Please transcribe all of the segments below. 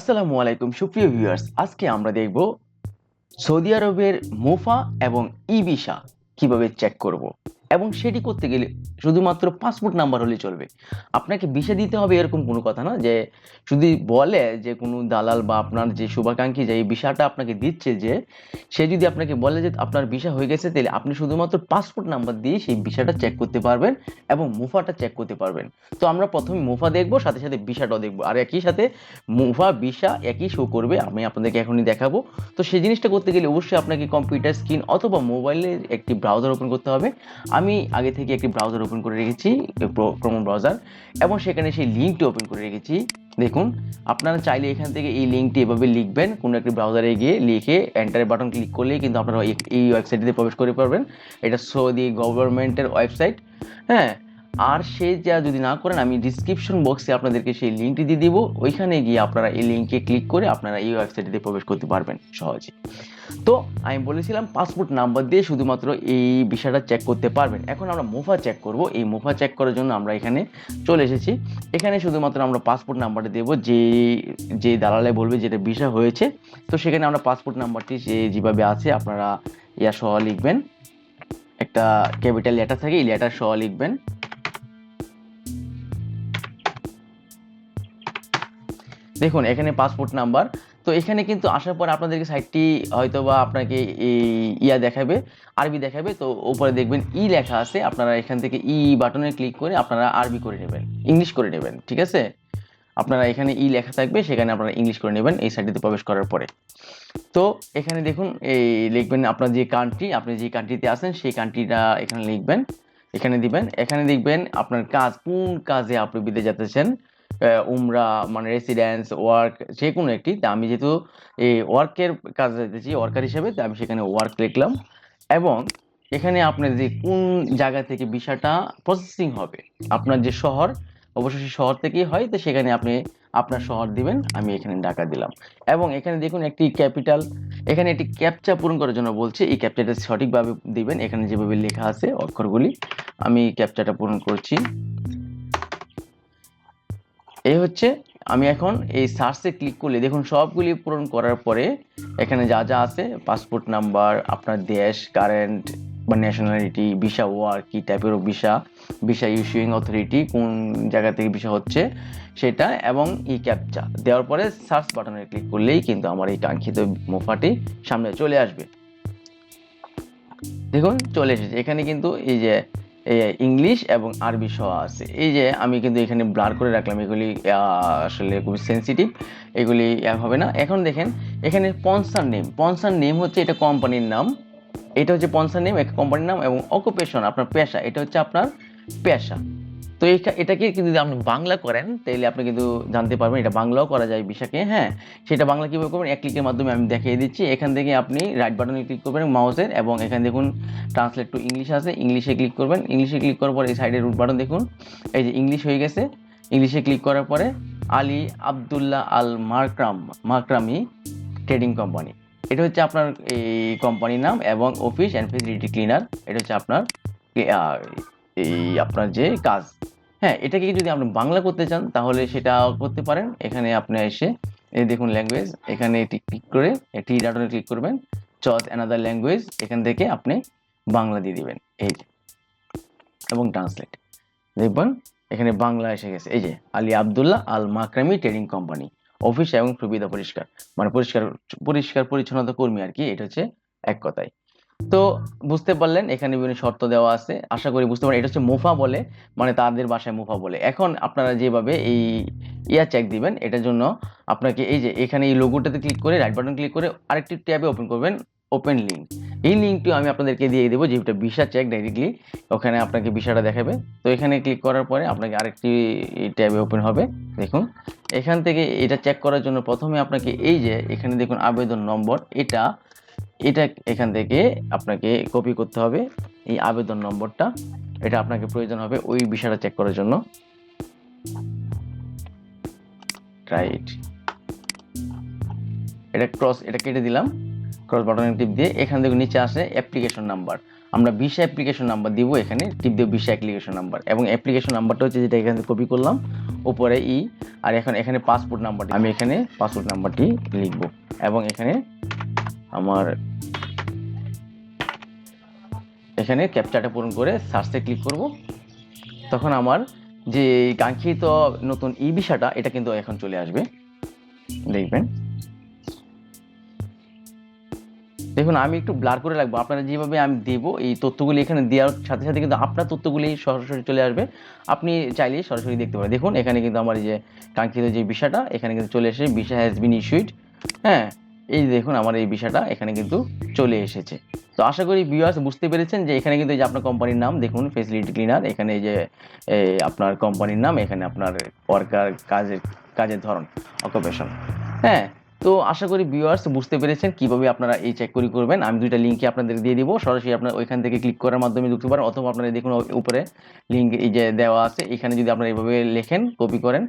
আসসালামু আলাইকুম, সুপ্রিয় ভিউয়ার্স আজকে আমরা দেখব সৌদি আরবের মোফা এবং ই ভিসা কীভাবে চেক করব। এবং সেটি করতে গেলে শুধুমাত্র পাসপোর্ট নাম্বার হলে চলবে। আপনাকে ভিসা দিতে হবে এরকম কোনো কথা না, যে যদি বলে যে কোনো দালাল বা আপনার যে শুভাকাঙ্ক্ষী যে এই ভিসাটা আপনাকে দিচ্ছে যে সে যদি আপনাকে বলে যে আপনার ভিসা হয়ে গেছে, তাহলে আপনি শুধুমাত্র পাসপোর্ট নাম্বার দিয়ে সেই ভিসাটা চেক করতে পারবেন এবং মুফাটা চেক করতে পারবেন। তো আমরা প্রথমে মুফা দেখব, সাথে সাথে ভিসাটাও দেখব। আর একই সাথে মুফা ভিসা একই শো করবে, আমি আপনাদেরকে এখনই দেখাবো। তো সেই জিনিসটা করতে গেলে অবশ্যই আপনাকে কম্পিউটার স্ক্রিন অথবা মোবাইলের একটি ব্রাউজার ওপেন করতে হবে। আমি আগে থেকে একটি ব্রাউজার ওপেন করে রেখেছি ক্রোম ব্রাউজার এবং সেখানে সেই লিঙ্কটি ওপেন করে রেখেছি। দেখুন, আপনারা চাইলে এখান থেকে এই লিঙ্কটি এভাবে লিখবেন, কোনো একটি ব্রাউজারে গিয়ে লিখে এন্টার বাটন ক্লিক করলেই কিন্তু আপনারা এই- এই ওয়েবসাইটটিতে প্রবেশ করে পারবেন। এটা সৌদি গভর্নমেন্টের ওয়েবসাইট হ্যাঁ? আর সে যা যদি না করেন, আমি ডিসক্রিপশন বক্সে আপনাদেরকে সেই লিঙ্কটি দিয়ে দিব। ওইখানে গিয়ে আপনারা এই লিঙ্কে ক্লিক করে আপনারা এই ওয়েবসাইটটিতে প্রবেশ করতে পারবেন সহজে তো আমি বলেছিলাম পাসপোর্ট নাম্বার দিয়ে শুধুমাত্র এই বিষয়টা চেক করতে পারবেন। এখন আমরা মুফা চেক করব। এই মুফা চেক করার জন্য আমরা এখানে চলে এসেছি। এখানে শুধুমাত্র আমরা পাসপোর্ট নাম্বারটা দেবো, যে যে দালালে বলবে যেটা ভিসা হয়েছে। তো সেখানে আমরা পাসপোর্ট নাম্বারটি যেভাবে আছে আপনারা ইয়া সহ লিখবেন। একটা ক্যাপিটাল লেটার থাকে, এই লেটার সহ লিখবেন। দেখুন এখানে পাসপোর্ট নাম্বার তো এখানে কিন্তু আসার পর আপনাদেরকে সাইটটি হয়তো বা আপনাকে ইয়া দেখাবে আরবি দেখাবে। তো উপরে দেখবেন ই লেখা আছে। আপনারা এখান থেকে ই বাটনে ক্লিক করে আপনারা আরবি করে নেবেন ইংলিশ করে নেবেন ঠিক আছে? আপনারা এখানে ই লেখা থাকবে সেখানে আপনারা ইংলিশ করে নেবেন এই সাইটটিতে প্রবেশ করার পরে। তো এখানে দেখুন এই লিখবেন আপনার যে কান্ট্রি আপনি যে কান্ট্রিতে আছেন সেই কান্ট্রিটা এখানে লিখবেন এখানে দিবেন। এখানে দেখবেন আপনার কাজ কোন কাজে আপনি বিদেশ যেতেছেন আহ, উমরা মানে রেসিডেন্স ওয়ার্ক যে কোনো একটি। তা আমি যেহেতু এই ওয়ার্কের কাজে যেতেছি ওয়ার্কার হিসেবে, তা আমি সেখানে ওয়ার্ক লিখলাম। এবং এখানে আপনার যে কোন জায়গা থেকে বিষয়টা প্রসেসিং হবে, আপনার যে শহর, অবশ্যই শহর থেকেই হয়। তো সেখানে আপনি আপনার শহর দিবেন, আমি এখানে ঢাকা দিলাম। এবং এখানে দেখুন একটি ক্যাপিটাল এখানে একটি ক্যাপচা পূরণ করার জন্য বলছে, এই ক্যাপচাটা সঠিকভাবে দিবেন। এখানে যেভাবে লেখা আছে অক্ষরগুলি, আমি ক্যাপচাটা পূরণ করছি। এই হচ্ছে, আমি এখন এই সার্চে ক্লিক করলে, দেখুন সবগুলি পূরণ করার পরে এখানে যা যা আছে পাসপোর্ট নাম্বার আপনার দেশ কারেন্ট বা ন্যাশনালিটি ভিসা ওয়ার্ক কী টাইপের ভিসা ভিসা ইস্যুইং অথরিটি কোন জায়গা থেকে ভিসা হচ্ছে, সেটা এবং ই ক্যাপচা দেওয়ার পরে সার্চ বাটনে ক্লিক করলেই কিন্তু আমার এই কাঙ্ক্ষিত মোফাটি সামনে চলে আসবে। দেখুন, চলে এসেছে। এখানে কিন্তু এই যে ইংলিশ এবং আরবি সহ আছে। এই যে আমি কিন্তু এখানে ব্লার করে রাখলাম, এগুলি আসলে খুবই সেন্সিটিভ এগুলি হবে না। এখন দেখেন, এখানে পনসার নেম পনসার নেম হচ্ছে এটা কোম্পানির নাম। এটা হচ্ছে পনসার নেম এক কোম্পানির নাম এবং অকুপেশন আপনার পেশা, এটা হচ্ছে আপনার পেশা। তো এটা এটাকে কিন্তু যদি আপনি বাংলা করেন তাহলে আপনি কিন্তু জানতে পারবেন, এটা বাংলাও করা যায় বিষয়কে হ্যাঁ? সেটা বাংলা কীভাবে করবেন? এক ক্লিকের মাধ্যমে আমি দেখিয়ে দিচ্ছি। এখান থেকে আপনি রাইট বাটনে ক্লিক করবেন মাউসের এবং এখানে দেখুন ট্রান্সলেট টু ইংলিশ আছে। ইংলিশে ক্লিক করবেন। ইংলিশে ক্লিক করার পর এই সাইডে রুট বাটন দেখুন। এই যে ইংলিশ হয়ে গেছে। ইংলিশে ক্লিক করার পরে Ali Abdullah Al Makram Makrami trading company এটা হচ্ছে আপনার এই কোম্পানির নাম, এবং অফিস অ্যান্ড ফেসিলিটি ক্লিনার এটা হচ্ছে আপনার এই আপনার যে কাজ হ্যাঁ এটাকে যদি আপনি বাংলা করতে চান, তাহলে সেটা করতে পারেন। এখানে আপনি এসে, এই দেখুন ল্যাঙ্গুয়েজ এখানে এটি ক্লিক করে, এটি ডাটনে ক্লিক করবেন চজ অ্যানাদার ল্যাঙ্গুয়েজ এখান থেকে আপনি বাংলা দিয়ে দিবেন, এই যে। এবং ট্রান্সলেট দেখবেন, এখানে বাংলা এসে গেছে, এই যে, Ali Abdullah Al Makrami trading company office এবং সুবিধা পরিষ্কার মানে পরিষ্কার পরিষ্কার পরিচ্ছন্নতা কর্মী আর কি, এটা হচ্ছে এক কথায়। তো বুঝতে পারলেন, এখানে বিভিন্ন শর্ত দেওয়া আছে। আশা করি বুঝতে পারেন এটা হচ্ছে মুফা বলে মানে তাদের বাসায় মুফা বলে। এখন আপনারা যেভাবে এই ইয়া চেক দিবেন, এটার জন্য আপনাকে এই যে এখানে এই লোগোটাতে ক্লিক করে রাইট বাটন ক্লিক করে আরেকটি ট্যাবে ওপেন করবেন ওপেন লিঙ্ক এই লিঙ্কটিও আমি আপনাদেরকে দিয়ে দেবো যেটা ভিসা চেক ডাইরেক্টলি ওখানে আপনাকে ভিসাটা দেখাবে। তো এখানে ক্লিক করার পরে আপনাকে আরেকটি ট্যাবে ওপেন হবে, দেখুন। এখান থেকে এটা চেক করার জন্য প্রথমে আপনাকে এই যে এখানে দেখুন আবেদন নম্বর, এটা এটা এখান থেকে আপনাকে কপি করতে হবে। এই আবেদন নম্বরটা, এটা আপনাকে প্রয়োজন হবে ওই বিষয়টা চেক করার জন্য। রাইট এটা ক্রস এটা কেটে দিলাম। ক্রস বাটনে টিপ দিয়ে এখান থেকে নিচে আসে অ্যাপ্লিকেশন নাম্বার আমরা ভিসা অ্যাপ্লিকেশন নাম্বার দিব এখানে, টিপ দেব ভিসা অ্যাপ্লিকেশন নাম্বার এবং অ্যাপ্লিকেশন নাম্বারটা হচ্ছে যেটা এখানে কপি করলাম, উপরে ই, আর এখন এখানে পাসপোর্ট নাম্বারটি আমি এখানে পাসপোর্ট নাম্বারটি লিখব। এবং এখানে আমার এখানে ক্যাপচারটা পূরণ করে সার্চে ক্লিক করব। তখন আমার যে কাঙ্ক্ষিত নতুন ই ভিসাটা, এটা কিন্তু এখন চলে আসবে। দেখবেন। দেখুন, আমি একটু ব্লার করে রাখব। আপনারা যেভাবে আমি দেব, এই তথ্যগুলি এখানে দেওয়ার সাথে সাথে কিন্তু আপনার তথ্যগুলি সরাসরি চলে আসবে। আপনি চাইলে সরাসরি দেখতে পারেন। দেখুন, এখানে কিন্তু আমার এই যে কাঙ্ক্ষিত যে বিষয়টা এখানে কিন্তু চলে এসে ভিসা হ্যাজ বিন ইস্যুড হ্যাঁ এই দেখুন আমার এই বিষয়টা এখানে কিন্তু চলে এসেছে। তো আশা করি ভিউয়ার্স বুঝতে পেরেছেন যে এখানে কিন্তু এই যে আপনার কোম্পানির নাম, দেখুন ফেসিলিটি ক্লিনার এখানে যে আপনার কোম্পানির নাম, এখানে আপনার ওয়ার্কার কাজের কাজের ধরন অকুপেশন হ্যাঁ তো আশা করি ভিউয়ার্স বুঝতে পেরেছেন কীভাবে আপনারা এই চেক করে করবেন। আমি দুইটা লিঙ্কে আপনাদের দিয়ে দিব। সরাসরি আপনার ওইখান থেকে ক্লিক করার মাধ্যমে ঢুকতে পারেন অথবা আপনারা দেখুন উপরে লিঙ্ক এই যে দেওয়া আছে, এখানে যদি আপনারা এইভাবে লেখেন কপি করেন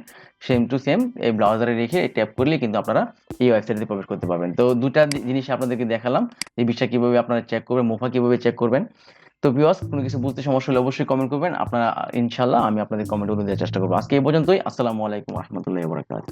সেম টু সেম এই ব্রাউজারে রেখে ট্যাপ করলে কিন্তু আপনারা এই ওয়েবসাইটে প্রবেশ করতে পারবেন। তো দুটা জিনিস আপনাদেরকে দেখালাম এই বিষয় কীভাবে আপনারা চেক করবেন মুফা কীভাবে চেক করবেন। তো ভিউয়ার্স কোনো কিছু বুঝতে সমস্যা হলে অবশ্যই কমেন্ট করবেন। আপনারা ইনশাল্লাহ আমি আপনাদের কমেন্টগুলো দেওয়ার চেষ্টা করব। আজকে এই পর্যন্তই। আসসালামু আলাইকুম রহমতুল্লাহ বরাকাত